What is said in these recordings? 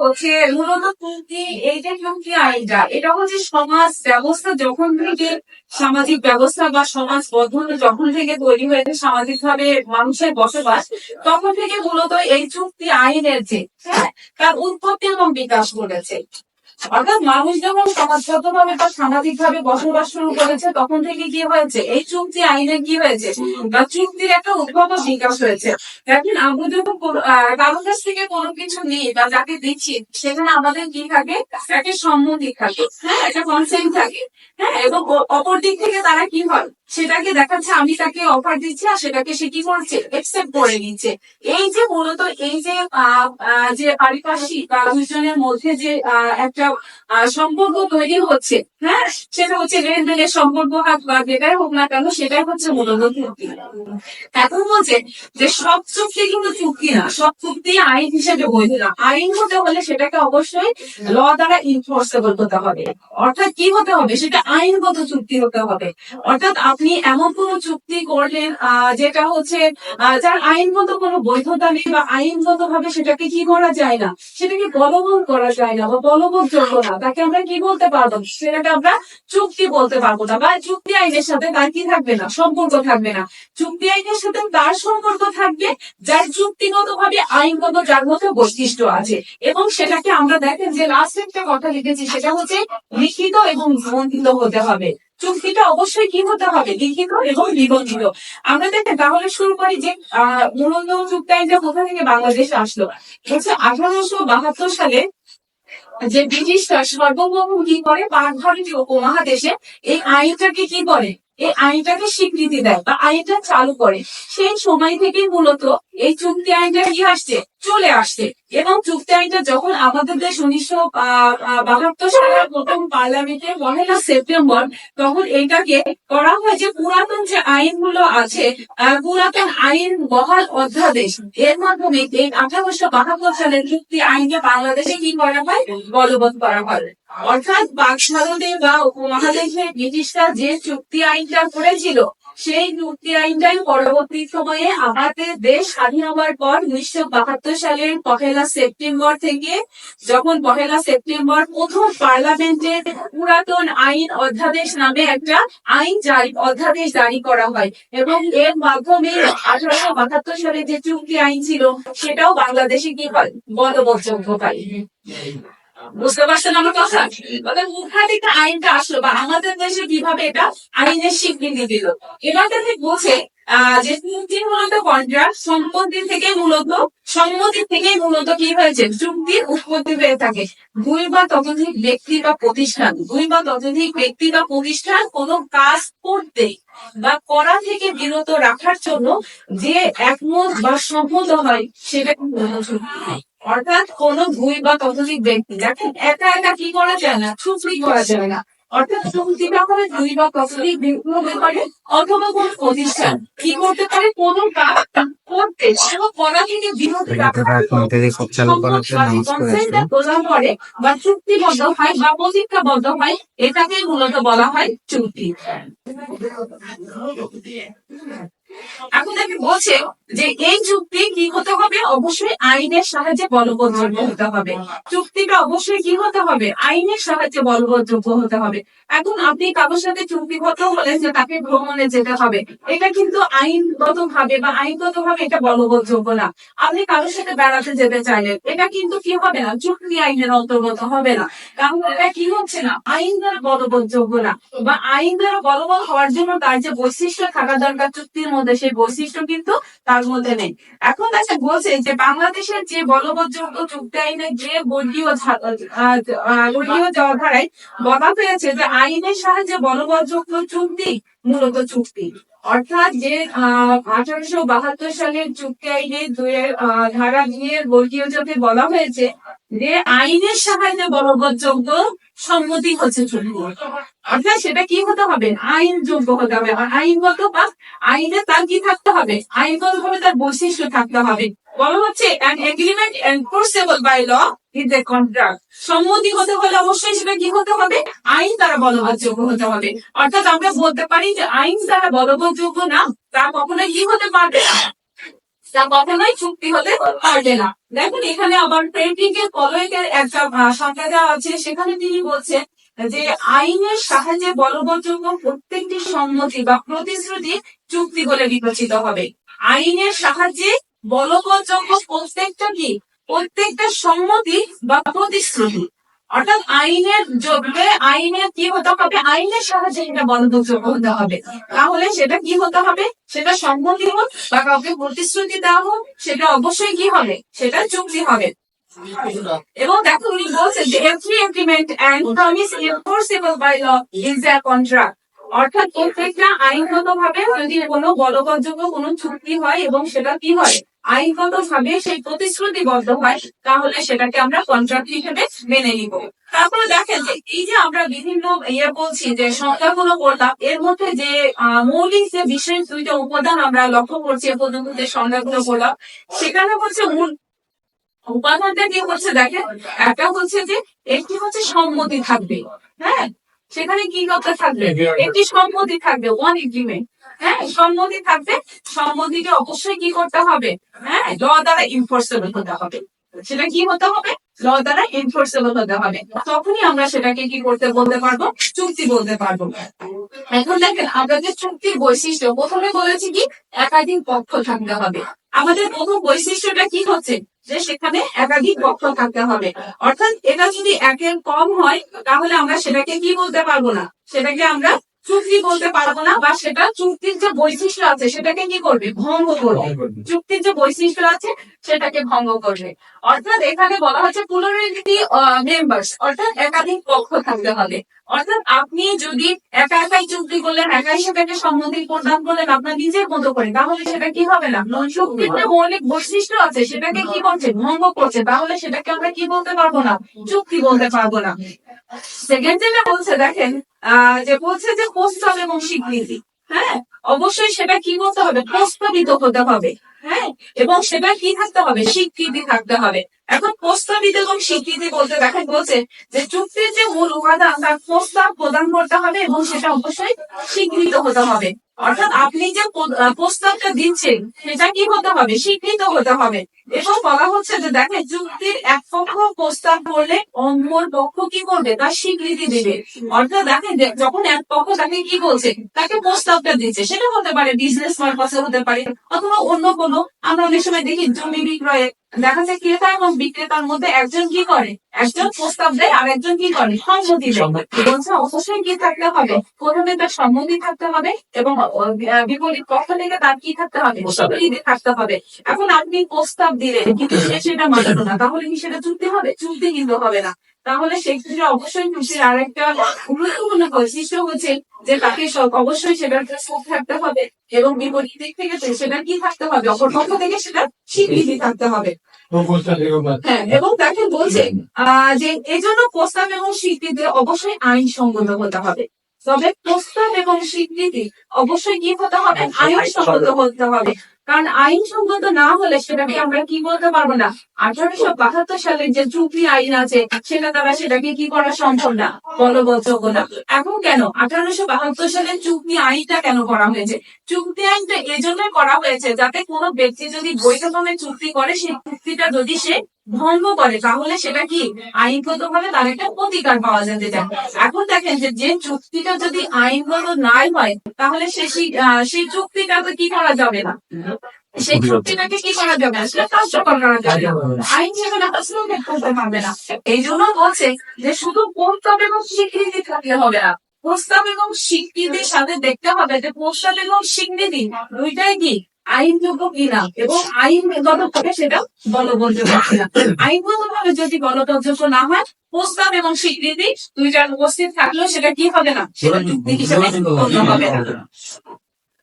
হচ্ছে মূলত চুক্তি এই যে চুক্তি আইনটা, এটা হচ্ছে সমাজ ব্যবস্থা যখন থেকে, সামাজিক ব্যবস্থা বা সমাজ বন্ধন যখন থেকে তৈরি হয়েছে সামাজিক ভাবে মানুষের বসবাস, তখন থেকে মূলত এই চুক্তি আইনের যে হ্যাঁ তার উৎপত্তি এবং বিকাশ ঘটেছে। অর্থাৎ মানুষ যখন সমাজগত ভাবে বা সামাজিক ভাবে বসবাস শুরু করেছে, তখন থেকে কি হয়েছে? এই চুক্তি আইনে কি হয়েছে? বা চুক্তির একটা উদ্ভব বিকাশ হয়েছে। দেখেন, আমরা যখন কারোর কাছ থেকে কোনো কিছু নিই বা যাকে দিচ্ছি, সেখানে আমাদের কি থাকে? একটা সম্মতি থাকে। হ্যাঁ একটা কনসেন্ট থাকে। হ্যাঁ এবং অপর দিক থেকে তারা কি হয়? সেটাকে দেখাচ্ছে, আমি তাকে অফার দিচ্ছি আর সেটাকে সে কি করছে? একসেপ্ট করে নিচ্ছে। এই যে মূলত এই যে যে পারিপার্শ্বিক বা দুজনের মধ্যে যে একটা সম্পর্ক তৈরি হচ্ছে হ্যাঁ? সেটা হচ্ছে লেনদেনের সম্পর্ক হোক বা যেটাই হোক না কেন, সেটাই হচ্ছে মূলত চুক্তি। এখন বলছে যে সব চুক্তি কিন্তু চুক্তি না, সব চুক্তি আইন হিসেবে বৈধ না। আইন হতে হলে সেটাকে অবশ্যই ল দ্বারা ইনফোর্সেবল হতে হবে। অর্থাৎ কি হতে হবে? সেটা আইনগত চুক্তি হতে হবে। অর্থাৎ আপনি এমন কোন চুক্তি করলেন যেটা হচ্ছে যার আইনগত কোনো বৈধতা নেই বা আইনগত ভাবে সেটাকে কি করা যায় না? সেটাকে বলবৎ করা যায় না বা বলবৎ যোগ্য না। তাকে আমরা কি বলতে পারব? সেটাকে আমরা চুক্তি বলতে পারব না। বা চুক্তি আইনের সাথে তার কি থাকবে না? সম্পর্ক থাকবে না। চুক্তি আইনের সাথে তার সম্পর্ক থাকবে, যার চুক্তিগত ভাবে আইনগত যার মধ্যে বৈশিষ্ট্য আছে। এবং সেটাকে আমরা দেখেন যে লাস্ট একটা কথা লিখেছি, সেটা হচ্ছে লিখিত এবং নিবন্ধিত হতে হবে। চুক্তিটা অবশ্যই কি হতে হবে? লিখিত এবং নিবন্ধিত। আমরা দেখেন, তাহলে শুরু করি যে, আহ মূলত চুক্তি আইনটা কোথা থেকে বাংলাদেশে আসলো? হচ্ছে আঠারোশো বাহাত্তর সালে যে ব্রিটিশরা সর্বভৌম কি করে? পাক ভারতীয় উপমহাদেশে এই আইনটাকে কি করে? এই আইনটাকে স্বীকৃতি দেয় বা আইনটা চালু করে। সেই সময় থেকেই মূলত এই চুক্তি আইনটা কি আসছে? চলে আসছে। এবং চুক্তি আইনটা যখন আমাদের দেশ উনিশশো বাহাত্তর সালের প্রথম পার্লামেন্টে পহেলা সেপ্টেম্বর তখন এটাকে করা হয় যে পুরাতন যে আইনগুলো আছে পুরাতন আইন বহাল অধ্যাদেশ, এর মাধ্যমে এই আঠারোশো বাহাত্তর সালের চুক্তি আইনকে বাংলাদেশে কি করা হয়? বলবৎ করা হয়। অর্থাৎ বাক্সারদে বা উপমহাদেশে ব্রিটিশরা যে চুক্তি আইনটা করেছিল সেই চুক্তি আইনটাই পরবর্তী সময়ে আমাদের দেশ স্বাধীন হওয়ার পর উনিশশো বাহাত্তর সালের পহেলা সেপ্টেম্বর থেকে যখন পহেলা সেপ্টেম্বর প্রথম পার্লামেন্টে পুরাতন আইন অধ্যাদেশ নামে একটা আইন জারি, অধ্যাদেশ জারি করা হয় এবং এর মাধ্যমে আঠারোশো বাহাত্তর সালে যে চুক্তি আইন ছিল, সেটাও বাংলাদেশে কি হয় বলবৎযোগ্য হয় বুঝতে পারছেন আমার কথা? মানে থেকে আইনটা আসলো বা আমাদের দেশে কীভাবে এটা আইনের স্বীকৃতি দিল? এবার তাদের বলছে যে চুক্তি মূলত কন্ট্রাক্ট সম্পত্তি থেকে মূলত, সম্মতি থেকে মূলত কি হয়েছে? চুক্তির উৎপত্তি হয়ে থাকে। দুই বা ততোধিক ব্যক্তি বা প্রতিষ্ঠান, দুই বা ততোধিক ব্যক্তি বা প্রতিষ্ঠান কোনো কাজ করতে বা করা থেকে বিরত রাখার জন্য যে একমত বা সম্মত হয়, সেটা মূলত চুক্তি অর্থাৎ কোন দুই বা ততোধিক ব্যক্তি দেখেন একা একা কি করা যায় না চুক্তি করা যায় না। অর্থাৎ দুই বা ততোধিক ব্যক্তি হতে পারে অথবা কোন প্রতিষ্ঠান কি করতে পারে কোন কাজ করতে করা থেকে বিরত প্রদান করে বা চুক্তিবদ্ধ হয় বা প্রতিজ্ঞাবদ্ধ হয় এটাকে মূলত বলা হয় চুক্তি। এখন আমি বলছে যে এই চুক্তি অবশ্যই আইনের সাহায্যে বলবৎযোগ্য হতে হবে। চুক্তিটা অবশ্যই কি হতে হবে? আইনের সাহায্যে বলবৎযোগ্য হতে হবে। এখন আপনি কারোর সাথে চুক্তিবদ্ধ হলেন যে তাকে ভ্রমণে যেতে হবে, এটা কিন্তু আইনগত ভাবে বা আইনগত ভাবে এটা বলবৎযোগ্য না। আপনি কারোর সাথে বেড়াতে যেতে চাইলেন, এটা কিন্তু কি হবে না? চুক্তি আইনের অন্তর্গত হবে না। কারণ এটা কি হচ্ছে না? আইন দ্বারা বলবৎযোগ্য না। বা আইন দ্বারা বলবৎ হওয়ার জন্য তার যে বৈশিষ্ট্য থাকা দরকার, চুক্তির মধ্যে সেই বৈশিষ্ট্য কিন্তু তার মধ্যে নেই। এখন আচ্ছা বলছে যে বাংলাদেশের যে বলবৎযোগ্য চুক্তি আইনে যে আহ, বর্গীয় ধারায় বলা হয়েছে যে আইনের সাহায্যে বলবৎযোগ্য চুক্তি মূলত চুক্তি। অর্থাৎ যে আঠারোশো বাহাত্তর সালের চুক্তি আইনে ধারা দিয়ে বর্গীয় যোগে বলা হয়েছে যে আইনের সাহায্যে বলবৎযোগ্য সম্মতি হচ্ছে অর্থাৎ সেটা কি হতে হবে? আইন যোগ্য হতে হবে। আইনগত বা আইনে তার কি থাকতে হবে? আইনগত ভাবে তার বৈশিষ্ট্য থাকতে হবে। বলা হচ্ছে, an agreement enforceable by law is a contract সম্মতি হতে হলে অবশ্যই সেটা কি হতে হবে? আইন দ্বারা বলবৎযোগ্য হতে হবে। অর্থাৎ আমরা বলতে পারি যে আইন দ্বারা বলবৎযোগ্য না, তা কখনোই কি হতে পারবে না। তা কখনোই চুক্তি হতে পারবে না। দেখুন, এখানে আবার ফ্রেডরিকের কলয়ের একটা সংখ্যা দেওয়া আছে। সেখানে তিনি বলছেন যে আইনের সাহায্যে বলবৎযোগ্য প্রত্যেকটি সম্মতি বা প্রতিশ্রুতি চুক্তি বলে বিবেচিত হবে। আইনের সাহায্যে বলবৎযোগ্য প্রত্যেকটা কি? প্রত্যেকটা সম্মতি বা প্রতিশ্রুতি। অর্থাৎ আইনের যোগ্যে আইনের কি হতে হবে? আইনের সাহায্যে এটা বলবৎযোগ্য হতে হবে। তাহলে সেটা কি হতে হবে? সেটা সম্মতি হোক বা কাউকে প্রতিশ্রুতি দেওয়া হোক, সেটা অবশ্যই কি হবে? সেটা চুক্তি হবে। এবং দেখো, উনি বলছেন যে every agreement and promise enforceable by law is a contract অর্থাৎ প্রত্যেকটা আইনগত ভাবে যদি কোনো বলবৎযোগ্য কোনো চুক্তি হয় এবং সেটা কি হয়? আইনগত ভাবে সেই প্রতিশ্রুতিবদ্ধ হয় তাহলে সেটাকে আমরা কন্ট্রাক্ট হিসেবে মেনে নিব। তারপরে দেখেন যে এই যে আমরা বিভিন্ন ইয়ে বলছি যে সংখ্যাগুলো করলাম এর মধ্যে যে মৌলিক যে বিশেষ দুইটা উপাদান আমরা লক্ষ্য করছি এ পর্যন্ত যে সংখ্যাগুলো করলাম সেখানে হচ্ছে মূল উপাদানটা কি হচ্ছে দেখেন? একটা হচ্ছে যে একটি হচ্ছে সম্মতি থাকবে হ্যাঁ? সেখানে কি করতে থাকবে? একটি সম্মতি থাকবে ওয়ান এগ্রিমেন্ট হ্যাঁ সম্মতি থাকবে। সম্মতিকে অবশ্যই কি করতে হবে? হ্যাঁ ল দ্বারা ইনফোর্সেবল হতে হবে। সেটা কি হতে হবে? ল দ্বারা এনফোর্সেবল হতে হবে। তখনই আমরা সেটাকে কি করতে বলতে পারব? চুক্তি বলতে পারব। এখন দেখেন, আমরা যে চুক্তির বৈশিষ্ট্য, প্রথমে বলেছি কি? একাধিক পক্ষ থাকতে হবে। আমাদের প্রথম বৈশিষ্ট্যটা কি হচ্ছে? যে সেখানে একাধিক পক্ষ থাকতে হবে। অর্থাৎ এটা যদি একের কম হয়, তাহলে আমরা সেটাকে কি বলতে পারব না? সেটাকে আমরা চুক্তি বলতে পারব না বা সেটা চুক্তির যে বৈশিষ্ট্য আছে সেটাকে কি করবে? ভঙ্গ করবে। চুক্তির যে বৈশিষ্ট্য আছে সেটাকে ভঙ্গ করবে। অর্থাৎ এখানে বলা হচ্ছে পুনরাবৃত্তি মেম্বার্স অর্থাৎ একাধিক পক্ষ থাকতে হবে। অর্থাৎ আপনি যদি একা একাই চুক্তি করলেন একাই সেটাকে সম্মতি প্রদান করলেন আপনার নিজের মতো করে তাহলে সেটা কি হবে না? চুক্তির যে মৌলিক বৈশিষ্ট্য আছে সেটাকে কি করছে? ভঙ্গ করছে। তাহলে সেটাকে আমরা কি বলতে পারব না? চুক্তি বলতে পারব না। সেকেন্ড যেটা বলছে দেখেন আহ, যে বলছে যে প্রস্তাব এবং স্বীকৃতি হ্যাঁ? অবশ্যই সেটা কি করতে হবে? প্রস্তাবিত হতে হবে। হ্যাঁ এবং সেটা কি থাকতে হবে? স্বীকৃতি থাকতে হবে। এখন প্রস্তাবিত এবং স্বীকৃতি বলতে দেখা বলছে যে চুক্তির যে মূল উপাদান, তার প্রস্তাব প্রদান করতে হবে এবং সেটা অবশ্যই স্বীকৃত হতে হবে। অর্থাৎ আপনি যে প্রস্তাবটা দিচ্ছেন, সেটা কি হতে হবে? স্বীকৃত হতে হবে। এবং বলা হচ্ছে যে দেখেন যুক্তির এক পক্ষ প্রস্তাব করলে অন্য পক্ষ কি করবে? তার স্বীকৃতি দেবে। অর্থাৎ দেখেন যখন এক পক্ষ তাকে কি বলছে, তাকে প্রস্তাবটা দিচ্ছে, সেটা হতে পারে বিজনেস পারপাসে হতে পারে, অথবা অন্য কোনো। আমরা অনেক সময় দেখি জমি বিক্রয়ে দেখা যায় ক্রেতা এবং বিক্রেতার মধ্যে একজন কি করে? একজন প্রস্তাব দেয় আর একজন কি করে? সম্মতি দেয়। বলছে অবশ্যই কি থাকতে হবে? প্রথমে তার সম্মতি থাকতে হবে এবং বিপরীত পক্ষ থেকে তার কি থাকতে হবে? থাকতে হবে? এখন আপনি প্রস্তাব দিলেন কিন্তু সে সেটা মানলো না। তাহলে কি সেটা চুক্তি হবে? চুক্তি কিন্তু হবে না। তাহলে সেক্ষেত্রে অবশ্যই চুক্তির আরেকটা গুরুত্বপূর্ণ বৈশিষ্ট্য হচ্ছে যে তাকে সব- অবশ্যই সেটার প্রস্তাব থাকতে হবে এবং বিপরীত দিক থেকে সেটা কি থাকতে হবে? অপর পক্ষ থেকে সেটা স্বীকৃতি থাকতে হবে। হ্যাঁ এবং তাকে বলছে আহ, যে এই জন্য প্রস্তাব এবং স্বীকৃতি অবশ্যই আইন আইনসঙ্গত হতে হবে। তবে প্রস্তাব এবং স্বীকৃতি অবশ্যই কি হতে হবে? আইন আইনসঙ্গত হতে হবে। কারণ আইন আইনসঙ্গত না হলে সেটাকে আমরা কি বলতে পারব না? আঠারোশো বাহাত্তর সালের যে চুক্তি আইন আছে, সেটা দ্বারা সেটাকে কি করা সম্ভব না? বলবৎযোগ্য না। এখন কেন? আঠারোশো বাহাত্তর সালের চুক্তি আইনটা কেন করা হয়েছে? চুক্তি আইনটা এজন্যই করা হয়েছে যাতে কোনো ব্যক্তি যদি বৈধভাবে চুক্তি করে, সেই চুক্তিটা যদি সে ভঙ্গ করে তাহলে সেটা কি? আইনগত ভাবে তার একটা প্রতিকার পাওয়া যেতে চায়। এখন দেখেন যে যে চুক্তিটা যদি আইনগত নাই হয় তাহলে সে সেই- চুক্তিটা তো কি করা যাবে না? সেই চুক্তিটাকে কি করা যাবে না? সেটা কার্যকর করা যাবে। আইন সেখানে হস্তক্ষেপ করতে পারবে না। এই জন্য বলছে যে শুধু প্রস্তাব এবং স্বীকৃতি থাকলে হবে না। প্রস্তাব এবং স্বীকৃতির সাথে দেখতে হবে যে প্রস্তাব এবং স্বীকৃতি দুইটাই কি? আইনযোগ্য কিনা এবং আইনগত ভাবে সেটা বলবৎযোগ্য কিনা আইনগত ভাবে যদি বলবৎযোগ্য না হয় প্রস্তাব এবং স্বীকৃতি দুইটার উপস্থিত থাকলেও সেটা কি হবে না? সেটা চুক্তি হিসেবে গণ্য হবে না।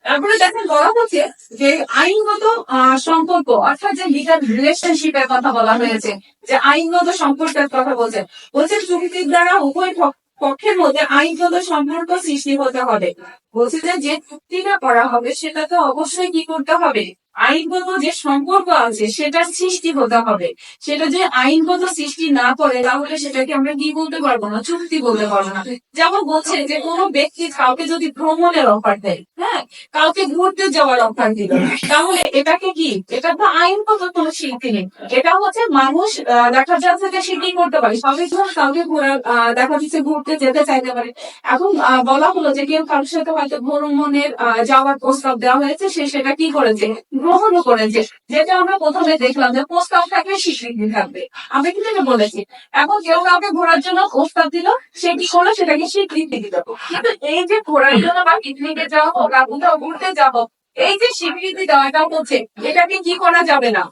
তারপরে দেখেন বলা হচ্ছে যে আইনগত আহ, সম্পর্ক অর্থাৎ যে লিগাল রিলেশনশিপের কথা বলা হয়েছে যে আইনগত সম্পর্কের কথা বলছে বলছে চুক্তির দ্বারা উভয় পক্ষের মধ্যে আইনগত সম্পর্ক সৃষ্টি হতে হবে। বলছে যে চুক্তিটা করা হবে সেটা তো অবশ্যই কি করতে হবে? আইনগত যে সম্পর্ক আছে সেটা সৃষ্টি হতে হবে। সেটা যে আইনগত সৃষ্টি না করে, তাহলে সেটাকে আমরা কি বলতে পারব না? চুক্তি বলতে পারব না। যেমন বলছে যে কোনো ব্যক্তি কাউকে যদি ভ্রমণের অফার দেয় হ্যাঁ কাউকে ঘুরতে যাওয়ার অফার দিল, তাহলে এটাকে কি? এটা তো আইনগত কোনো স্বীকৃতি নেই। এটা হচ্ছে মানুষ দেখা যাচ্ছে যে সে কি করতে পারে? সবাই ধর কাউকে ঘোরার দেখা যাচ্ছে ঘুরতে যেতে চাইতে পারে। এখন বলা হলো যে কেউ কারোর সাথে হয়তো ভ্রমণের যাওয়ার প্রস্তাব দেওয়া হয়েছে, সে সেটা কি করেছে? গ্রহণও করেছে যেটা আমরা প্রথমে দেখলাম যে প্রস্তাব থাকলে স্বীকৃতি থাকবে। আমি কিন্তু বলেছি। এখন কেউ কাউকে ঘোরার জন্য প্রস্তাব দিল সে কি করল? সেটাকে স্বীকৃতি দিল। কিন্তু এই যে ঘোরার জন্য বা পিকনিকে যাওয়া হোক বা কোথাও ঘুরতে যাওয়া এই যে স্বীকৃতি দেওয়াটা হচ্ছে এটাকে কি করা যাবে না?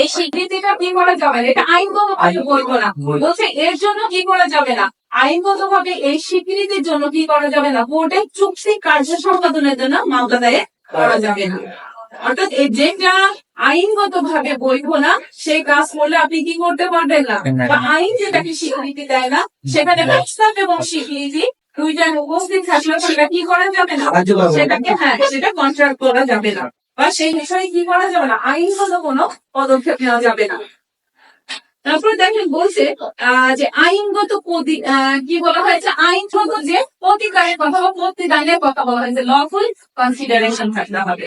এই স্বীকৃতিটা কি করা যাবে না? এটা আইনগত ভাবে বলব না। বলছে এর জন্য কি করা যাবে না? আইনগত ভাবে এই স্বীকৃতির জন্য কি করা যাবে না? কোর্টে চুক্তি কার্য সম্পাদনের জন্য মামলা দায়ের করা যাবে না। অর্থাৎ এই যেটা আইনগত ভাবে বৈধ না সেই কাজ করলে আপনি কি করতে পারবেন না? বা আইন যেটাকে স্বীকৃতি দেয় না সেখানে প্রস্তাব এবং স্বীকৃতি দুইটার উপস্থিত থাকলে সেটা কি করা যাবে না? সেটাকে হ্যাঁ সেটা কন্ট্রাক্ট করা যাবে না। বা সেই বিষয়ে কি করা যাবে না? আইনগত কোনো পদক্ষেপ নেওয়া যাবে না। তারপর দেখেন বলছে আহ, যে আইনগত প্রতি- আহ, কি বলা হয়েছে? আইনগত যে প্রতিকারের কথা বা প্রতিদানের কথা বলা হয়েছে লফুল কনসিডারেশন থাকতে হবে।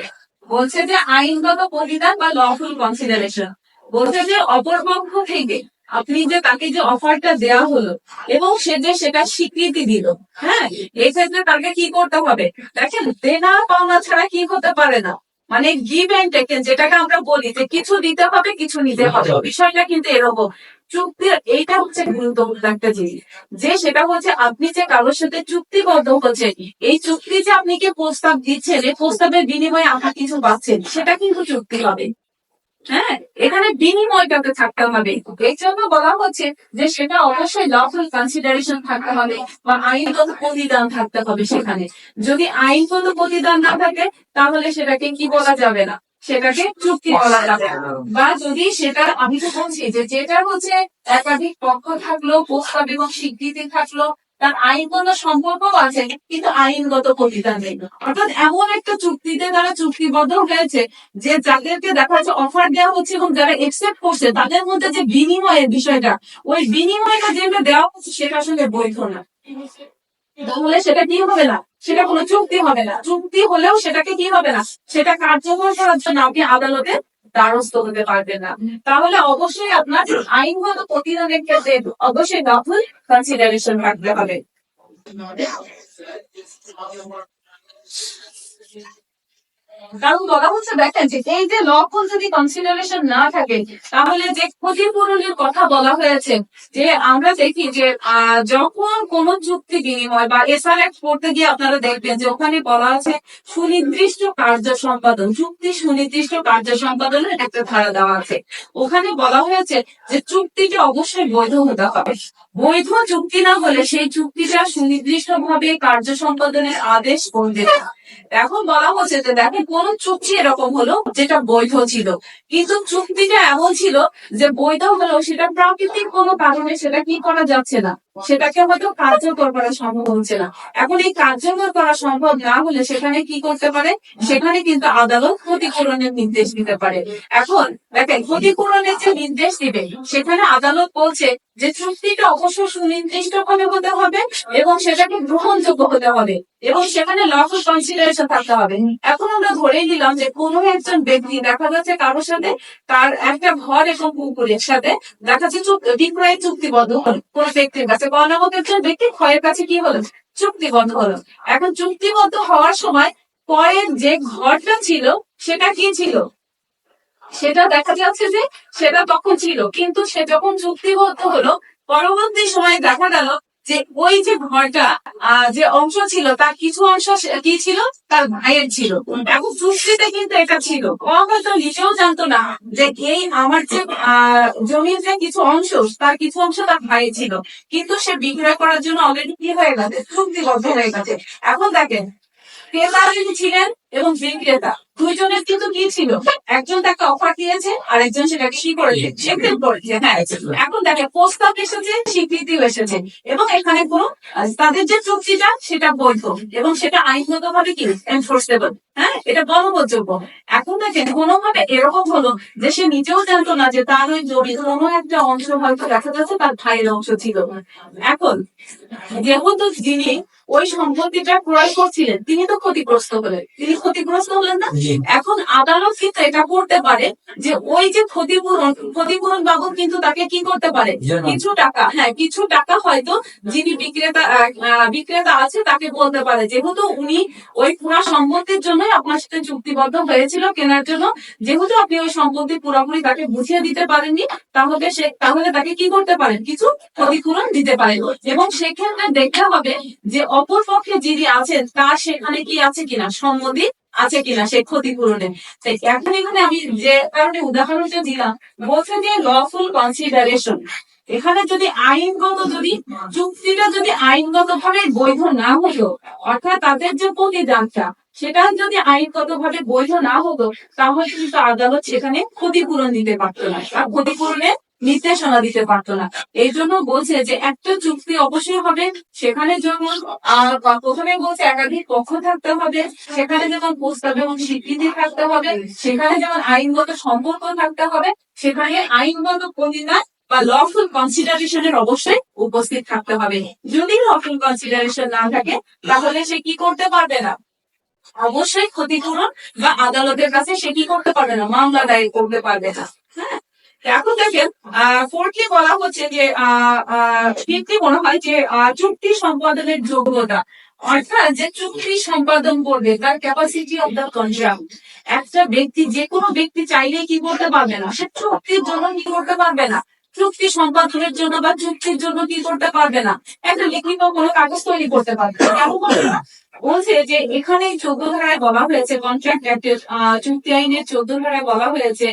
বলছে যে আইনগত প্রতিদান বা লফুল কনসিডারেশন বলছে যে অপরপক্ষ থেকে আপনি যে তাকে যে অফারটা দেয়া হলো এবং সে যে সেটা স্বীকৃতি দিল হ্যাঁ এক্ষেত্রে তাকে কি করতে হবে? দেখেন দেনা পাওনা ছাড়া কি হতে পারে না। মানে গিভ এন্ড টেকেন যেটাকে আমরা বলি যে কিছু দিতে হবে কিছু নিতে হবে। বিষয়টা কিন্তু এরকম। চুক্তি, এইটা হচ্ছে গুরুত্বপূর্ণ একটা জিনিস। যে সেটা হচ্ছে আপনি যে কারোর সাথে চুক্তিবদ্ধ হচ্ছে এই চুক্তি যে আপনি কে প্রস্তাব দিচ্ছেন, এই প্রস্তাবের বিনিময়ে আপনি কিছু পাচ্ছেন, সেটা কিন্তু চুক্তি হবে। হ্যাঁ এখানে বিনিময়টাতে থাকতে হবে। এই জন্য বলা হচ্ছে যে সেটা অবশ্যই লফুল কনসিডারেশন থাকতে হবে বা আইনগত প্রতিদান থাকতে হবে সেখানে। যদি আইনগত প্রতিদান না থাকে, তাহলে সেটাকে কি বলা যাবে না? সেটাকে চুক্তি বলা যাবে। বা যদি সেটা আমি তো বলছি যে যেটা হচ্ছে একাধিক পক্ষ থাকল প্রস্তাব এবং স্বীকৃতি থাকল তার আইনগত সম্পর্ক আছে কিন্তু আইনগত প্রতিদান নেই। অর্থাৎ এমন একটা চুক্তিতে তারা চুক্তিবদ্ধ হয়েছে যে যাদেরকে দেখা যাচ্ছে অফার দেওয়া হচ্ছে এবং যারা একসেপ্ট করছে তাদের মধ্যে যে বিনিময়ের বিষয়টা ওই বিনিময়টা যেটা দেওয়া হচ্ছে সেটা আসলে বৈধ না। তাহলে সেটা কি হবে না? সেটা কোনো চুক্তি হবে না। চুক্তি হলেও সেটাকে কি হবে না? সেটা কার্যকর করার জন্য আপনি আদালতে দ্বারস্থ হতে পারবেন না। তাহলে অবশ্যই আপনার আইনগত প্রতিদানের ক্ষেত্রে অবশ্যই ডবল কনসিডারেশন রাখতে হবে। কারণ বলা হচ্ছে দেখেন যে এই যে লক্ষণ যদি কনসিডারেশন না থাকে, তাহলে যে ক্ষতিপূরণের কথা বলা হয়েছে, যে আমরা দেখি যে যখন কোন চুক্তি বিনিময় বা এসআরএফ করতে গিয়ে আপনারা দেখবেন যে ওখানে বলা আছে সুনির্দিষ্ট কার্য সম্পাদন চুক্তি সুনির্দিষ্ট কার্য সম্পাদনের একটা ধারা দেওয়া আছে। ওখানে বলা হয়েছে যে চুক্তিটা অবশ্যই বৈধ হতে হবে। বৈধ চুক্তি না হলে সেই চুক্তিটা সুনির্দিষ্ট ভাবে কার্য সম্পাদনের আদেশ না। এখন বলা হচ্ছে যে দেখো, কোন চুক্তি এরকম হলো যেটা বৈধ ছিল। কিন্তু চুক্তিটা এমন ছিল যে বৈধ হলো সেটা প্রাকৃতিক কোনো কারণে সেটা কি করা যাচ্ছে না। সেটাকে হয়তো কার্যকর করা সম্ভব হচ্ছে না। এখন এই কার্যকর করা সম্ভব না হলে সেখানে কি করতে পারে? সেখানে কিন্তু আদালত ক্ষতিপূরণের নির্দেশ দিতে পারে। এখন দেখেন, ক্ষতিপূরণের যে নির্দেশ দিবে, সেখানে আদালত বলছে যে চুক্তিটা অবশ্য সুনির্দিষ্ট ভাবে হতে হবে এবং সেটাকে গ্রহণযোগ্য হতে হবে এবং সেখানে লফ কনসিডারেশন থাকতে হবে। এখন আমরা ধরেই নিলাম যে কোনো একজন ব্যক্তি, দেখা যাচ্ছে কারোর সাথে তার একটা ঘর এবং কুকুরের সাথে দেখা যাচ্ছে চুক্তি, বিক্রয়ের চুক্তিবদ্ধ কোন ব্যক্তির কাছে। কোনো গণমতের একজন ব্যক্তি ক্ষয়ের কাছে কি হলো? চুক্তিবদ্ধ হলো। এখন চুক্তিবদ্ধ হওয়ার সময় পরের যে ঘরটা ছিল, সেটা কি ছিল? সেটা দেখা যাচ্ছে যে সেটা তখন ছিল, কিন্তু সে যখন চুক্তিবদ্ধ হলো, পরবর্তী সময়ে দেখা গেল যে ওই যে ঘরটা যে অংশ ছিল, তার কিছু অংশ কি ছিল? তার ভাইয়ের ছিল। এখন চুক্তিতে কিন্তু এটা ছিল। ও হয়তো নিজেও জানতো না যে এই আমার যে জমির যে কিছু অংশ, তার কিছু অংশ তার ভাই ছিল। কিন্তু সে বিক্রয় করার জন্য অলরেডি কি হয়ে গেছে? চুক্তিবদ্ধ হয়ে গেছে। এখন দেখেন, ক্রেতা ছিলেন এবং বিক্রেতা দুইজনের কিন্তু কি ছিল? একজন তাকে অফার দিয়েছে আর একজন সেটাকে কি করেছে? Accept করেছে হ্যাঁ। এখন দেখে প্রস্তাব এসেছে স্বীকৃতি এসেছে। এবং এখানে কোন তাদের যে চুক্তিটা সেটা বৈধ। এবং সেটা আইনগত ভাবে কি? এনফোর্সেবল হ্যাঁ এটা বলবৎযোগ্য এখন দেখেন কোনোভাবে এরকম হলো যে সে নিজেও জানতো না যে তার ওই কোনো একটা অংশ হয়তো দেখা যাচ্ছে তার ভাইয়ের অংশ ছিল। এখন যেহেতু যিনি ওই সম্পত্তিটা ক্রয় করছিলেন তিনি তো ক্ষতিগ্রস্ত হলেন। তিনি ক্ষতিগ্রস্ত হলেন না? এখন আদালত কিন্তু এটা করতে পারে যে ওই যে ক্ষতিপূরণ ক্ষতিপূরণ বাবদ কিন্তু তাকে কি করতে পারে? কিছু টাকা হ্যাঁ কিছু টাকা হয়তো যিনি বিক্রেতা বিক্রেতা আছে তাকে বলতে পারে। যেহেতু উনি ওই পুরা সম্পত্তির জন্যই আপনার সাথে চুক্তিবদ্ধ হয়েছিল কেনার জন্য। যেহেতু আপনি ওই সম্পত্তি পুরোপুরি তাকে বুঝিয়ে দিতে পারেননি, তাহলে সে তাহলে তাকে কি করতে পারেন? কিছু ক্ষতিপূরণ দিতে পারেন। এবং সেক্ষেত্রে দেখতে হবে যে অপর পক্ষে যিনি আছেন, তার সেখানে কি আছে কিনা? সম্মতি আছে কিনা সেই ক্ষতিপূরণে? এখন এখানে আমি যে কারণে উদাহরণটা দিলাম, বলছে যে লফুল কনসিডারেশন এখানে যদি আইনগত যদি চুক্তিটা যদি আইনগত ভাবে বৈধ না হতো, অর্থাৎ তাদের যে প্রতিদানটা, সেটা যদি আইনগত ভাবে বৈধ না হতো, তাহলে কিন্তু আদালত সেখানে ক্ষতিপূরণ দিতে পারতো না আর ক্ষতিপূরণের নির্দেশনা দিতে পারতো না। এই জন্য বলছে যে একটা চুক্তি অবশ্যই হবে, সেখানে যেমন প্রথমে বলছে একাধিক পক্ষ থাকতে হবে, সেখানে যেমন প্রস্তাব এবং স্বীকৃতি থাকতে হবে, সেখানে যেমন আইনগত সম্পর্ক থাকতে হবে, সেখানে আইনগত প্রতিদান বা লফুল কনসিডারেশনের অবশ্যই উপস্থিত থাকতে হবে। যদি লফুল কনসিডারেশন না থাকে, তাহলে সে কি করতে পারবে না? অবশ্যই ক্ষতিপূরণ বা আদালতের কাছে সে কি করতে পারবে না? মামলা দায়ের করতে পারবে না। হ্যাঁ? এখন দেখেন ফোর্থলি বলা হচ্ছে যে ফিফটি মনে হয় যে চুক্তি সম্পাদনের যোগ্যতা। অর্থাৎ যে চুক্তি সম্পাদন করবে, তার ক্যাপাসিটি অফ দ্য কন্ট্রাক্ট একটা ব্যক্তি, যে কোনো ব্যক্তি চাইলে কি করতে পারবে না? সে চুক্তির জন্য কি করতে পারবে না? চুক্তি সম্পাদনের জন্য বা চুক্তির জন্য কি করতে পারবে না? একটা লিখিত কোনো কাগজ তৈরি করতে পারবে? বলছে যে এখানে চোদ্দ ধারায় বলা হয়েছে কন্ট্রাক্ট অ্যাক্টের চুক্তি আইনের চোদ্দ ধারায় বলা হয়েছে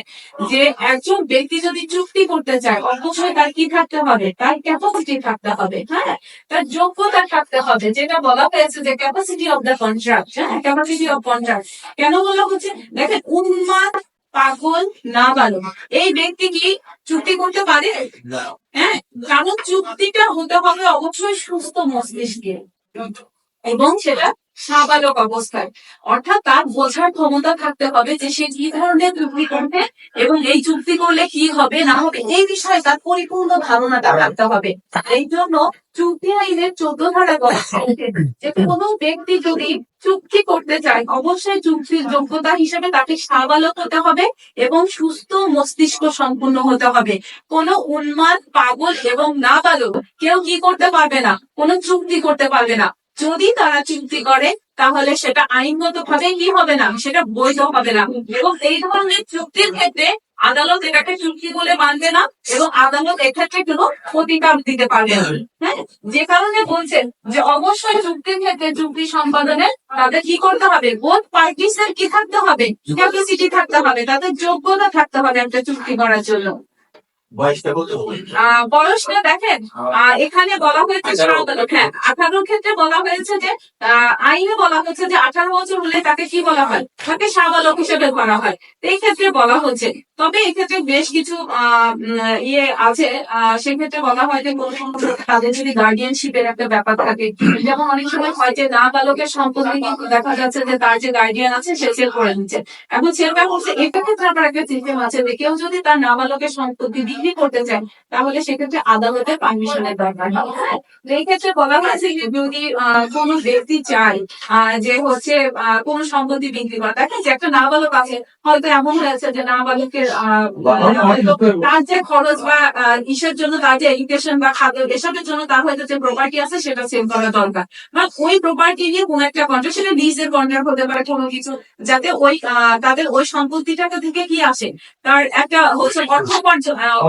যে একজন ব্যক্তি যদি চুক্তি করতে চায় অবশ্যই তার কি থাকতে হবে? তার ক্যাপাসিটি থাকতে হবে হ্যাঁ? তার যোগ্যতা থাকতে হবে। যেটা বলা হয়েছে যে ক্যাপাসিটি অফ দ্য কন্ট্রাক্ট হ্যাঁ? ক্যাপাসিটি অফ কন্ট্রাক্ট কেন বলা হচ্ছে? দেখেন, উন্মাদ পাগল না বালক এই ব্যক্তি কি চুক্তি করতে পারে? হ্যাঁ কারণ চুক্তিটা হতে হবে অবশ্যই সুস্থ মস্তিষ্কে এবং সেটা সাবালক অবস্থায়। অর্থাৎ তার বোঝার ক্ষমতা থাকতে হবে যে সে কি ধরনের চুক্তি করবে এবং এই চুক্তি করলে কি হবে, না হবে, এই বিষয়ে তার পরিপূর্ণ ধারণাটা রাখতে হবে। এই জন্য চুক্তি আইনের চোদ্দ ধারা যে কোনো ব্যক্তি যদি চুক্তি করতে চায়, অবশ্যই চুক্তির যোগ্যতা হিসেবে তাকে সাবালক হতে হবে এবং সুস্থ মস্তিষ্ক সম্পূর্ণ হতে হবে। কোনো উন্মাদ, পাগল এবং না বালক কেউ কি করতে পারবে না? কোনো চুক্তি করতে পারবে না। যদি তারা চুক্তি করে, তাহলে সেটা আইনগত ভাবে কি হবে না, সেটা বৈধ হবে না। এবং এই ধরনের চুক্তির ক্ষেত্রে আদালত এটাকে চুক্তি বলে মানবে না এবং আদালত এক্ষেত্রে কোনো প্রতিকার দিতে পারবে না। হ্যাঁ? যে কারণে বলছেন যে অবশ্যই চুক্তির ক্ষেত্রে চুক্তি সম্পাদনে তাদের কি করতে হবে? বোধ পার্টিসের কি থাকতে হবে? ক্যাপাসিটি থাকতে হবে, তাদের যোগ্যতা থাকতে হবে একটা চুক্তি করার জন্য। বয়সটা দেখেন আহ, এখানে বলা হয়েছে হ্যাঁ আঠারোর ক্ষেত্রে বলা হয়েছে যে আহ, আইনে বলা হয়েছে যে আঠারো বছর হলে তাকে কি বলা হয়? তাকে সাবালক হিসেবে করা হয়। এই ক্ষেত্রে বলা হচ্ছে তবে এক্ষেত্রে বেশ কিছু ইয়ে আছে। সেক্ষেত্রে বলা হয় যে কোন তাদের যদি গার্ডিয়ানশিপের একটা ব্যাপার থাকে। যেমন অনেক সময় হয় যে না বালকের সম্পত্তি কিন্তু দেখা যাচ্ছে যে তার যে গার্ডিয়ান আছে সে সেল করে নিচ্ছে। এখন সেল সেলটা করছে এটা ক্ষেত্রে আপনার একটা সিস্টেম আছে যে কেউ যদি তার নাবালকের সম্পত্তি বিক্রি করতে চায় তাহলে সেক্ষেত্রে আদালতের পারমিশনের দরকার হয়? এই ক্ষেত্রে বলা হয়েছে যদি কোনো ব্যক্তি চায় যে হচ্ছে কোনো সম্পত্তি বিক্রি করা দেখেন যে একটা নাবালক আছে হয়তো এমন হয়েছে যে নাবালকের আহ, হয়তো তার যে খরচ বা ইসের জন্য তার যে এডুকেশন বা খাদ্য এসবের জন্য তার হয়তো যে প্রপার্টি আছে সেটা সেল করা দরকার। বা ওই প্রপার্টি নিয়ে কোনো একটা কন্ট্রাক্ট সেটা লিজের কন্ট্রাক্ট হতে পারে কোনো কিছু যাতে ওই আহ, তাদের ওই সম্পত্তিটাকে থেকে কি আসে? তার একটা হচ্ছে অর্থ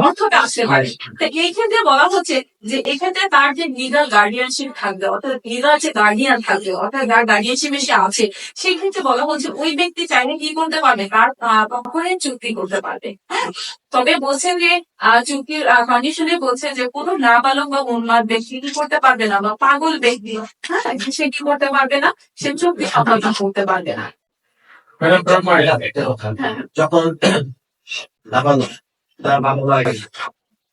অর্থটা আসতে পারে। তো এই ক্ষেত্রে বলা হচ্ছে যে এক্ষেত্রে তার যে লিগাল গার্ডিয়ানশিপ থাকবে অর্থাৎ লিগাল যে গার্ডিয়ান থাকবে অর্থাৎ যার গার্ডিয়ানশিপ সে আছে সেই ক্ষেত্রে বলা হচ্ছে ওই ব্যক্তি চাইলে কি করতে পারবে? তার আহ, পক্ষে চুক্তি করতে পারবে। হ্যাঁ? তবে বলছেন যে আহ, চুক্তির কন্ডিশনে বলছে যে কোনো নাবালক বা উন্মাদ ব্যক্তি কি করতে পারবে না বা পাগল ব্যক্তি হ্যাঁ? সে কি করতে পারবে না? সে চুক্তি সম্পাদন করতে পারবে না। যখন নাবালক তার বাবা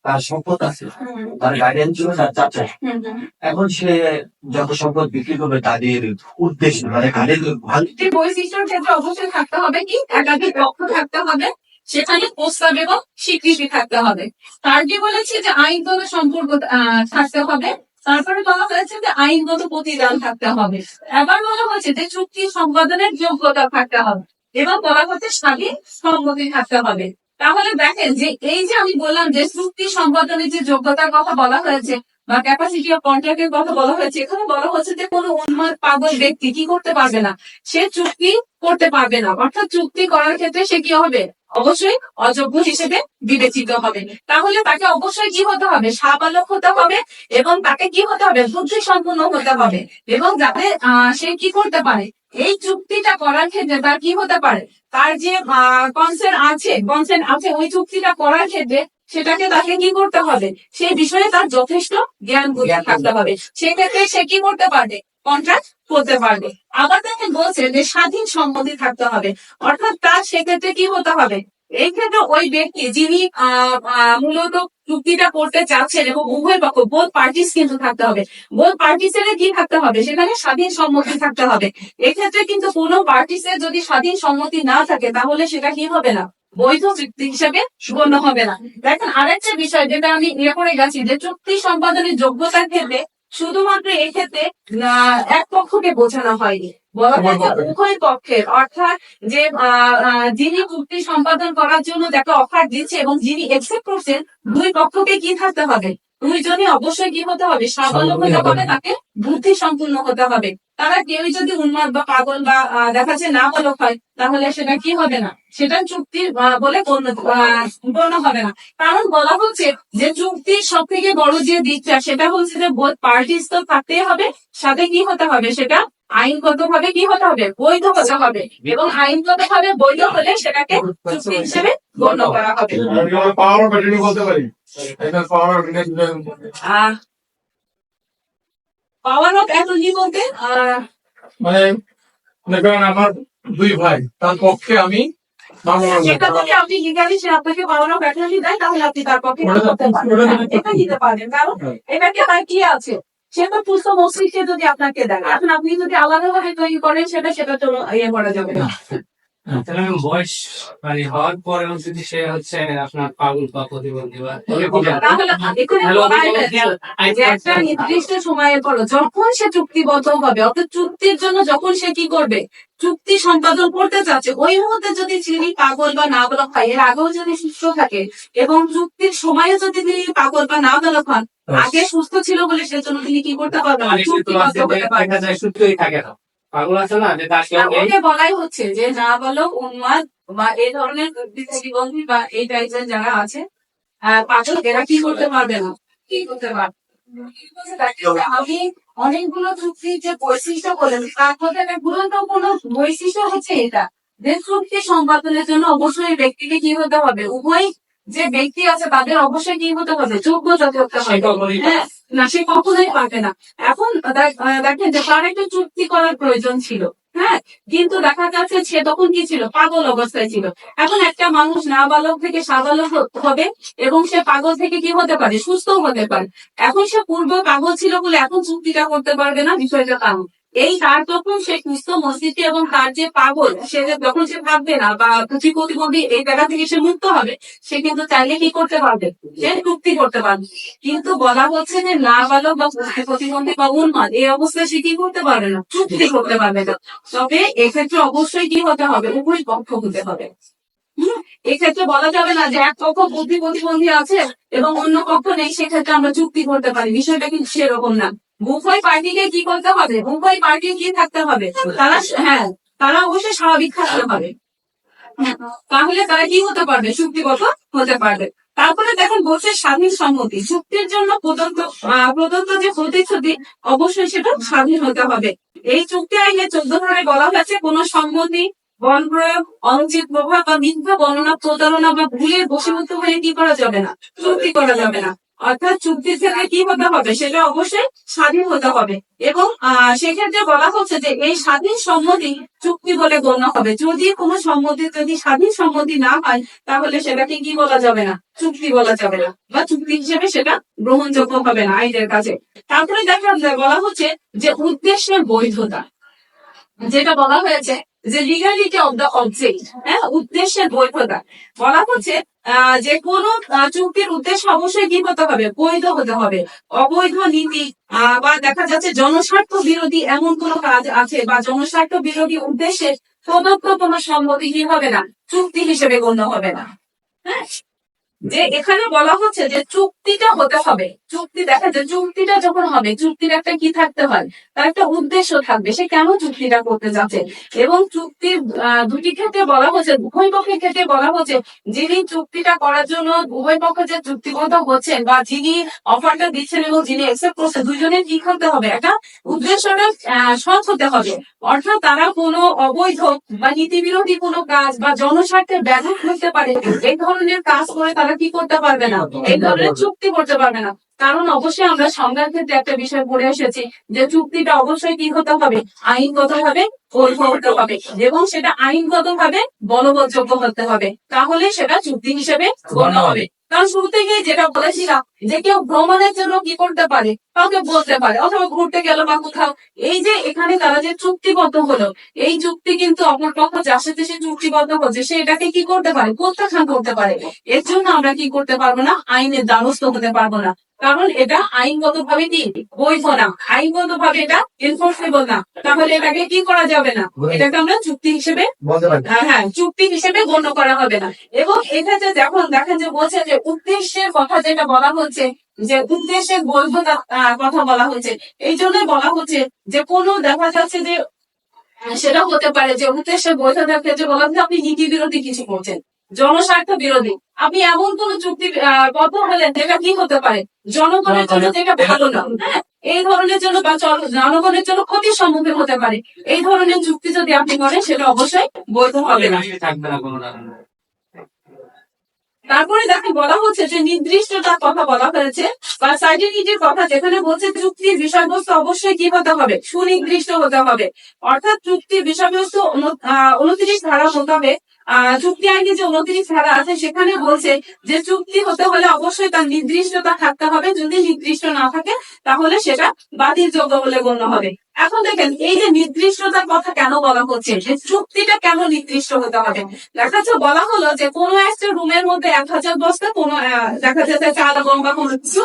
তার সম্পদ আছে। তার গার্ডিয়ান ছিল তার চাচা। এখন সে যত সম্পদ বিক্রি করবে তাদের উদ্দেশ্য মানে ভালো। বৈশিষ্ট্যের ক্ষেত্রে অবশ্যই থাকতে হবে কি? একাধিক লক্ষ্য থাকতে হবে সেখানে প্রস্তাব এবং স্বীকৃতি থাকতে হবে। তার যে বলেছে যে আইনগত সম্পর্ক থাকতে হবে। তারপরে বলা হয়েছে যে আইনগত প্রতিদান থাকতে হবে। এবার বলা হয়েছে যে চুক্তি সম্পাদনের যোগ্যতা থাকতে হবে এবং বলা হচ্ছে স্বাধীন সম্মতি থাকতে হবে। তাহলে দেখেন যে এই যে আমি বললাম যে চুক্তি সম্পাদনের যে যোগ্যতার কথা বলা হয়েছে বা ক্যাপাসিটি অফ কন্ট্রাক্টের কথা বলা হয়েছে, এখানে বলা হচ্ছে যে কোনো উন্মাদ পাগল ব্যক্তি কি করতে পারবে না? সে চুক্তি করতে পারবে না। অর্থাৎ চুক্তি করার ক্ষেত্রে সে কি হবে? অবশ্যই অযোগ্য হিসেবে বিবেচিত হবে। তাহলে তাকে অবশ্যই কি হতে হবে? সাবালক হতে হবে এবং তাকে কি হতে হবে? বুদ্ধি সম্পন্ন হতে হবে। এবং যাতে সে কি করতে পারে? এই চুক্তিটা করার ক্ষেত্রে তার কি হতে পারে? তার যে কনসেন্ট আছে কনসেন্ট আছে ওই চুক্তিটা করার ক্ষেত্রে সেটাকে তাকে কি করতে হবে? সেই বিষয়ে তার যথেষ্ট জ্ঞান থাকতে হবে। সেক্ষেত্রে সে কি করতে পারবে? কন্ট্রাক্ট করতে পারবে। আবার দেখেন বলছে যে স্বাধীন সম্মতি থাকতে হবে। অর্থাৎ তার সেক্ষেত্রে কি হতে হবে? এই ক্ষেত্রে ওই ব্যক্তি যিনি মূলত চুক্তিটা করতে চাচ্ছেন এবং উভয় পক্ষ বোধ পার্টিস কিন্তু থাকতে হবে। বোধ পার্টিসের কি থাকতে হবে? সেখানে স্বাধীন সম্মতি থাকতে হবে। এক্ষেত্রে কিন্তু কোনো পার্টিসের যদি স্বাধীন সম্মতি না থাকে, তাহলে সেটা কি হবে না? বৈধ চুক্তি হিসেবে গণ্য হবে না। দেখেন, আরেকটা বিষয় যেটা আমি ইয়ে করে গেছি যে চুক্তি সম্পাদনের যোগ্যতার ক্ষেত্রে শুধুমাত্র এক্ষেত্রে এক পক্ষকে বোঝানো হয়নি। বলা যায় যে উভয় পক্ষের অর্থাৎ যে যিনি চুক্তি সম্পাদন করার জন্য যাকে অফার দিচ্ছে এবং যিনি একসেপ্ট করছেন দুই পক্ষকে কি থাকতে হবে? দুইজনই অবশ্যই কি হতে হবে? স্বাবলম্বী হতে হবে তাকে বুদ্ধি সম্পূর্ণ হতে হবে। তারা কেউই যদি উন্মাদ বা পাগল বা আহ, দেখা যাচ্ছে না বলক হয় তাহলে সেটা কি হবে না? সেটা চুক্তি বলে গণ্য হবে না। কারণ বলা হচ্ছে যে চুক্তির সব থেকে বড় যে দিকটা সেটা হচ্ছে যে বোধ পার্টিস তো থাকতেই হবে সাথে কি হতে হবে সেটা? আইনগত ভাবে কি হতে হবে? বৈধ হতে হবে। এবং আইনগত ভাবে বৈধ হলে সেটাকে চুক্তি হিসেবে গণ্য করা হবে। পাওয়ার অফ অ্যাটর্নি বলতে? মানে মনে করেন আমার দুই ভাই তার পক্ষে আমি মামলা সেটা যদি আপনি লিগালি সে আপনাকে পাওয়ার অফ অ্যাটর্নি দেয় তাহলে আপনি তার পক্ষে হ্যাঁ, এটা নিতে পারেন। কারণ এটাকে তার কি আছে? সে তো পুষ্ট মস্তিষ্কে যদি আপনাকে দেয় এখন আপনি যদি আলাদাভাবে তৈরি করেন সেটা সেটা তো ইয়ে করা যাবে না। তাহলে বয়স মানে হওয়ার পরেও যদি সে হচ্ছে আপনার পাগল বা প্রতিবন্ধী বা তাহলে এখানে বলাই হয়েছে যে একটা নির্দিষ্ট সময়ের পর যখন সে চুক্তিবদ্ধ হবে অর্থাৎ চুক্তির জন্য যখন সে কি করবে চুক্তি সম্পাদন করতে চাচ্ছে ওই মুহূর্তে যদি তিনি পাগল বা না বলক হয় এর আগেও যদি সুস্থ থাকে এবং চুক্তির সময়ে যদি তিনি পাগল বা না বলক হন আগে সুস্থ ছিল বলে সেজন্য তিনি কি করতে পারবেন? সূত্রই থাকে না। পাগল আছে না? যে ওকে বলাই হচ্ছে যে না বলো উন্মাদ বা এই ধরনের বা এই টাইপের যারা আছে পাগল এরা কি করতে পারবে না? কি করতে পারবে? আমি অনেকগুলো চুক্তির যে বৈশিষ্ট্য বলেন তার মধ্যে একটা গুরুত্বপূর্ণ বৈশিষ্ট্য হচ্ছে এটা। যে চুক্তি সম্পাদনের জন্য অবশ্যই ব্যক্তিকে কি হতে হবে? উভয় যে ব্যক্তি আছে তাদের অবশ্যই কি হতে হবে? যোগ্য সে হবে হ্যাঁ। না, সে কখনোই পাবে না। এখন দেখেন যে তার একটা চুক্তি করার প্রয়োজন ছিল হ্যাঁ? কিন্তু দেখা যাচ্ছে সে তখন কি ছিল? পাগল অবস্থায় ছিল। এখন একটা মানুষ নাবালক থেকে সাবালক হবে এবং সে পাগল থেকে কি হতে পারে? সুস্থ হতে পারে। এখন সে পূর্ব পাগল ছিল বলে এখন চুক্তিটা করতে পারবে না, বিষয়টা কারণ। এই তার তখন সে সুস্থ মস্তিষ্ক এবং তার যে পাগল, সে যে যখন সে ভাববে না বা প্রতি প্রতিবন্ধী এই জায়গা থেকে সে মুক্ত হবে, সে কিন্তু চাইলে কি করতে পারবে? সে চুক্তি করতে পারবে। কিন্তু বলা হচ্ছে যে না বালক বা প্রতিবন্ধী বা উন্মাদ, এই অবস্থায় সে কি করতে পারবে না? চুক্তি করতে পারবে না। তবে এক্ষেত্রে অবশ্যই কি হতে হবে? উভয় পক্ষ হতে হবে। এক্ষেত্রে বলা যাবে না যে এক পক্ষ বুদ্ধি প্রতিবন্ধী আছে এবং অন্য পক্ষ নেই, সেক্ষেত্রে আমরা চুক্তি করতে পারি। বিষয়টা কিন্তু সেরকম না। উভয় পার্টিকে কি করতে হবে? উভয় পার্টি কি থাকতে হবে? তারা হ্যাঁ তারা অবশ্যই স্বাভাবিক থাকতে হবে। তাহলে তারা কি হতে পারবে? চুক্তিগত হতে পারবে। তারপরে দেখেন, বলছে স্বাধীন সম্মতি। চুক্তির জন্য প্রদত্ত প্রদত্ত যে প্রতিশ্রুতি অবশ্যই সেটা স্বাধীন হতে হবে। এই চুক্তি আইনে চোদ্দ ধারায় বলা হয়েছে, কোন সম্মতি, বল প্রয়োগ, অনুচিত প্রভাব বা মিথ্যা বর্ণনা, প্রতারণা বা ভুলের বশীভূত হয়ে কি করা যাবে না? চুক্তি করা যাবে না। অর্থাৎ চুক্তির ক্ষেত্রে কি হতে হবে? সেটা অবশ্যই স্বাধীন হতে হবে। এবং সেক্ষেত্রে বলা হচ্ছে যে এই স্বাধীন সম্মতি চুক্তি বলে গণ্য হবে। যদি কোনো সম্মতি, যদি স্বাধীন সম্মতি না হয়, তাহলে সেটাকে কি বলা যাবে না? চুক্তি বলা যাবে না। বা চুক্তি হিসেবে সেটা গ্রহণযোগ্য হবে না আইনের কাছে। তারপরে দেখা বলা হচ্ছে যে উদ্দেশ্যের বৈধতা। যেটা বলা হয়েছে যে লিগালিটি অব দ্য অবজেক্ট হ্যাঁ উদ্দেশ্যের বৈধতা। বলা হচ্ছে যে কোন চুক্তির উদ্দেশ্য অবশ্যই কি হতে হবে? বৈধ হতে হবে। অবৈধ নীতি বা দেখা যাচ্ছে জনস্বার্থ বিরোধী এমন কোন কাজ আছে বা জনস্বার্থ বিরোধী উদ্দেশ্যে প্রদত্ত কোন সম্মতি কি হবে না, চুক্তি হিসেবে গণ্য হবে না। হ্যাঁ? যে এখানে বলা হচ্ছে যে চুক্তিটা হতে হবে। চুক্তি দেখা যায়, চুক্তিটা যখন হবে, চুক্তির একটা কি থাকতে হয়? তার একটা উদ্দেশ্য থাকবে, সে কেন চুক্তিটা করতে যাচ্ছে? এবং চুক্তির দুটি ক্ষেত্রে বলা হচ্ছে, উভয় পক্ষের ক্ষেত্রে বলা হচ্ছে, যিনি চুক্তিটা করার জন্য উভয় পক্ষ যে চুক্তিবদ্ধ হচ্ছেন বা যিনি অফারটা দিচ্ছেন এবং যিনি অ্যাকসেপ্ট করছেন দুজনের কি করতে হবে? একটা উদ্দেশ্যটা সৎ হতে হবে। অর্থাৎ তারা কোনো অবৈধ বা নীতি বিরোধী কোনো কাজ বা জনস্বার্থের ব্যাঘাত হতে পারে এই ধরনের কাজ করে তারা কি করতে পারবে না? এই ধরনের চুক্তি করতে পারবে না। কারণ অবশ্যই আমরা সংজ্ঞার ক্ষেত্রে একটা বিষয় পড়ে এসেছি যে চুক্তিটা অবশ্যই কি হতে হবে? আইনগত ভাবে হবে এবং সেটা আইনগত ভাবে বলবৎযোগ্য হতে হবে। তাহলে সেটা চুক্তি হিসেবে গণ্য হবে। কারণ শুরু থেকে যেটা বলেছিলাম যে কেউ ভ্রমণের জন্য কি করতে পারে কাউকে বলতে পারে অথবা ঘুরতে গেল বা কোথাও। এই যে এখানে তারা যে চুক্তিবদ্ধ হলো এই চুক্তি কিন্তু অপর পক্ষ যার সাথে সে চুক্তিবদ্ধ হচ্ছে সে এটাকে কি করতে পারে? প্রত্যাখ্যান করতে পারে। এর জন্য আমরা কি করতে পারব না? আইনের দ্বারস্থ হতে পারব না। কারণ এটা আইনগত ভাবে কি? বৈধ না। আইনগত ভাবে এটা এনফোর্সেবল না। তাহলে এটাকে কি করা যাবে না? এটাকে আমরা চুক্তি হিসেবে হ্যাঁ হ্যাঁ চুক্তি হিসেবে গণ্য করা হবে না। এবং এক্ষেত্রে যখন দেখেন যে বলছে যে উদ্দেশ্যের কথা যেটা বলা হচ্ছে যে উদ্দেশ্যের বৈধতা কথা বলা হচ্ছে এই জন্যই বলা হচ্ছে যে কোনো দেখা যাচ্ছে যে সেটা হতে পারে যে উদ্দেশ্যের বৈধতার ক্ষেত্রে বলা হচ্ছে আপনি নীতি বিরোধী কিছু করছেন জনস্বার্থ বিরোধী। আপনি এমন কোন চুক্তি বদ্ধ হলেন যেটা কি হতে পারে? জনগণের জন্য যেটা ভালো না। হ্যাঁ এই ধরনের জন্য বা জনগণের জন্য ক্ষতির সম্মুখীন হতে পারে। এই ধরনের চুক্তি যদি আপনি করেন সেটা অবশ্যই বৈধ হবে না থাকবে না কোনো রকম তারপরে দেখেন বলা হচ্ছে যে নির্দিষ্টতার কথা বলা হয়েছে বা সার্টিফিকেটের কথা যেখানে বলছে চুক্তির বিষয়বস্তু অবশ্যই কি হতে হবে? সুনির্দিষ্ট হতে হবে। অর্থাৎ চুক্তির বিষয়বস্তু উনত্রিশ ধারা মোতাবেক আহ, চুক্তি আইনে যে উনত্রিশ ধারা আছে সেখানে বলছে যে চুক্তি হতে হলে অবশ্যই তার নির্দিষ্টতা থাকতে হবে। যদি নির্দিষ্ট না থাকে তাহলে সেটা বাতিল যোগ্য বলে গণ্য হবে। এখন দেখেন, এই যে নির্দিষ্টতার কথা কেন বলা হচ্ছে, যে চুক্তিটা কেন নির্দিষ্ট হতে হবে? দেখা যাচ্ছে বলা হলো যে কোন একটা রুমের মধ্যে এক হাজার বস্তা, কোনো দেখা যাচ্ছে চাল গম বা কোনো কিছু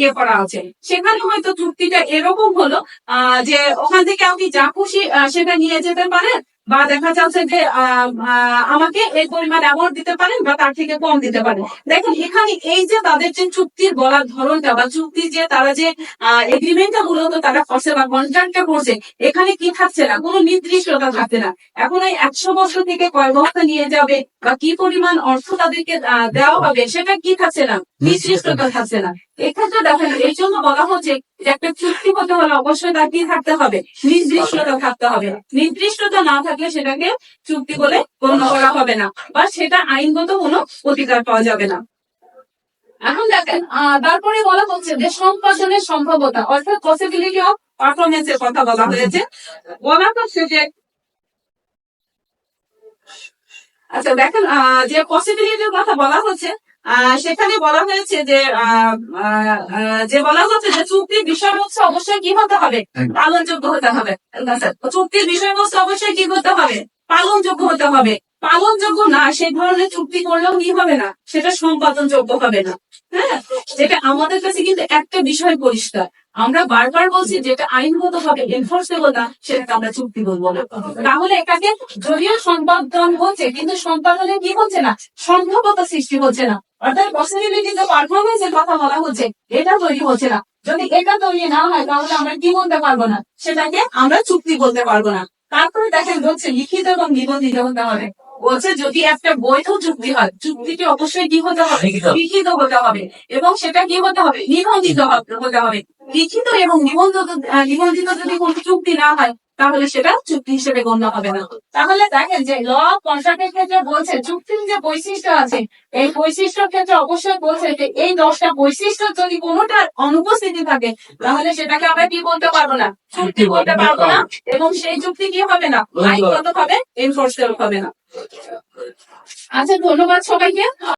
ইয়ে করা আছে। সেখানে হয়তো চুক্তিটা এরকম হলো যে ওখান থেকে আপনি যা খুশি সেটা নিয়ে যেতে পারেন বা দেখা যাচ্ছে যে আমাকে এই পরিমাণ অ্যামাউন্ট দিতে পারেন বা তার থেকে কম দিতে পারেন। দেখেন, এখানে এই যে তাদের যে চুক্তির বলার ধরনটা বা চুক্তি যে তারা যে এগ্রিমেন্টটা মূলত তারা করছে বা কন্ট্রাক্টটা করছে, এখানে কি থাকছে না? কোনো নির্দিষ্টতা থাকছে না। এখন এই একশো বছর থেকে কয় বস্তা নিয়ে যাবে বা কি পরিমাণ অর্থ তাদেরকে দেওয়া হবে, সেটা কি থাকছে না? নির্দিষ্টতা থাকছে না। এক্ষেত্রে দেখেন এই জন্য বলা হচ্ছে যে একটা চুক্তি হতে হলে, অবশ্যই তার কি থাকতে হবে? নির্দিষ্টতা থাকতে হবে। নির্দিষ্টতা না থাকলে সেটাকে চুক্তি বলে গণ্য করা হবে না বা সেটা আইনগত কোনো অধিকার পাওয়া যাবে না। এখন দেখেন তারপরে বলা হচ্ছে যে সম্পাদনের সম্ভাবতা অর্থাৎ পসিবিলিটি অফ পারফরমেন্স এর কথা বলা হয়েছে। বলা হচ্ছে যে আচ্ছা দেখেন যে পসিবিলিটির কথা বলা হচ্ছে সেখানে বলা হয়েছে যে আহ, আহ, আহ, যে বলা হচ্ছে যে চুক্তির বিষয়বস্তু অবশ্যই কি হতে হবে? পালনযোগ্য হতে হবে। চুক্তির বিষয়বস্তু অবশ্যই কি করতে হবে? পালনযোগ্য হতে হবে। পালনযোগ্য না সেই ধরনের চুক্তি করলেও কি হবে না? সেটা সম্পাদনযোগ্য হবে না। হ্যাঁ? যেটা আমাদের কাছে কিন্তু একটা বিষয় পরিষ্কার। আমরা বারবার বলছি যেটা আইনগত ভাবে এনফোর্সেবল না সেটাকে আমরা চুক্তি বলব না। তাহলে এটাকে যদিও সম্পাদন হচ্ছে কিন্তু সম্পাদনে কি হচ্ছে না? সম্ভাবতা সৃষ্টি হচ্ছে না। অর্থাৎ পসিবিলিটি যে পারফরমেন্স এর কথা বলা হচ্ছে এটা তৈরি হচ্ছে না। যদি এটা তৈরি না হয় তাহলে আমরা কি বলতে পারব না? সেটাকে আমরা চুক্তি বলতে পারব না। তারপরে দেখেন বলছে লিখিত এবং নিবন্ধিত হতে হবে। বলছে যদি একটা বৈধ চুক্তি হয় চুক্তিটি অবশ্যই কি হতে হবে? লিখিত। হতে হবে। এবং সেটা কি হতে হবে? নিবন্ধিত হতে হবে। লিখিত এবং নিবন্ধিত নিবন্ধিত যদি কোনো চুক্তি না হয় তাহলে সেটা চুক্তি হিসেবে গণ্য হবে না। তাহলে দেখেন যে ল কন্ট্রাক্টের ক্ষেত্রে বলছে চুক্তির যে বৈশিষ্ট্য আছে এই বৈশিষ্ট্যের ক্ষেত্রে অবশ্যই বলছে যে এই দশটা বৈশিষ্ট্য যদি কোনোটার অনুপস্থিতি থাকে তাহলে সেটাকে আমরা কি বলতে পারব না? চুক্তি বলতে পারব না। এবং সেই চুক্তি কি হবে না? আইনগত ভাবে এনফোর্সেবল হবে না। আচ্ছা ধন্যবাদ সবাইকে।